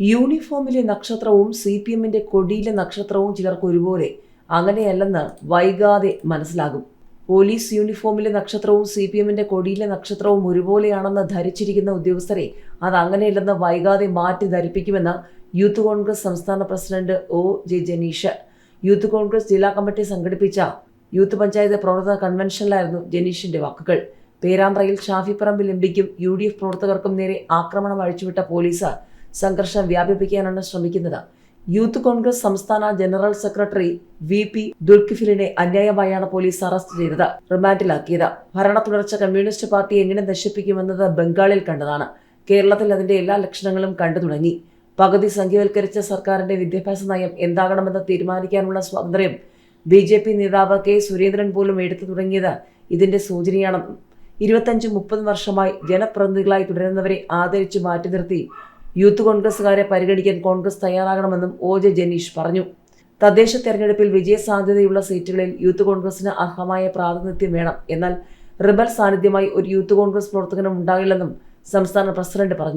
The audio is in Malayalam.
യൂണിഫോമിലെ നക്ഷത്രവും സി പി എമ്മിന്റെ കൊടിയിലെ നക്ഷത്രവും ചിലർക്ക് ഒരുപോലെ അങ്ങനെയല്ലെന്ന് വൈകാതെ മനസ്സിലാകും. പോലീസ് യൂണിഫോമിലെ നക്ഷത്രവും സി പി എമ്മിന്റെ കൊടിയിലെ നക്ഷത്രവും ഒരുപോലെയാണെന്ന് ധരിച്ചിരിക്കുന്ന ഉദ്യോഗസ്ഥരെ അത് അങ്ങനെയല്ലെന്ന് വൈകാതെ മാറ്റി ധരിപ്പിക്കുമെന്ന് യൂത്ത് കോൺഗ്രസ് സംസ്ഥാന president O. J. Janeesh. Youth Congress ജില്ലാ കമ്മിറ്റി സംഘടിപ്പിച്ച യൂത്ത് പഞ്ചായത്ത് പ്രവർത്തക കൺവെൻഷനിലായിരുന്നു ജനീഷിന്റെ വാക്കുകൾ. പേരാമ്പ്രയിൽ ഷാഫി പറമ്പിൽ എംപിക്കും യു ഡി എഫ് പ്രവർത്തകർക്കും നേരെ ആക്രമണം അഴിച്ചുവിട്ട പോലീസ് സംഘർഷം വ്യാപിപ്പിക്കാനാണ് ശ്രമിക്കുന്നത്. യൂത്ത് കോൺഗ്രസ് സംസ്ഥാന ജനറൽ സെക്രട്ടറി വി പി ദുൽഖിഫിലിനെ അന്യായമായാണ് പോലീസ് അറസ്റ്റ് ചെയ്തത് റിമാൻഡിലാക്കിയത്. ഭരണ തുടർച്ച കമ്മ്യൂണിസ്റ്റ് പാർട്ടി എങ്ങനെ നശിപ്പിക്കുമെന്നത് ബംഗാളിൽ കണ്ടതാണ്. കേരളത്തിൽ അതിന്റെ എല്ലാ ലക്ഷണങ്ങളും കണ്ടു തുടങ്ങി. പകുതി സംഖ്യവൽക്കരിച്ച സർക്കാരിന്റെ വിദ്യാഭ്യാസ നയം എന്താകണമെന്ന് തീരുമാനിക്കാനുള്ള സ്വാതന്ത്ര്യം ബി ജെ പി നേതാവ് കെ സുരേന്ദ്രൻ പോലും എടുത്തു തുടങ്ങിയത് ഇതിന്റെ സൂചനയാണെന്നും ഇരുപത്തഞ്ചും മുപ്പതും വർഷമായി ജനപ്രതിനിധികളായി തുടരുന്നവരെ ആദരിച്ചു മാറ്റി നിർത്തി യൂത്ത് കോൺഗ്രസുകാരെ പരിഗണിക്കാൻ കോൺഗ്രസ് തയ്യാറാകണമെന്നും ഒ ജെ ജനീഷ് പറഞ്ഞു. തദ്ദേശ തെരഞ്ഞെടുപ്പിൽ വിജയസാധ്യതയുള്ള സീറ്റുകളിൽ യൂത്ത് കോൺഗ്രസിന് അർഹമായ പ്രാതിനിധ്യം വേണം. എന്നാൽ റിബൽ സാന്നിധ്യമായി ഒരു യൂത്ത് കോൺഗ്രസ് പ്രവർത്തകനും ഉണ്ടാകില്ലെന്നും സംസ്ഥാന പ്രസിഡന്റ് പറഞ്ഞു.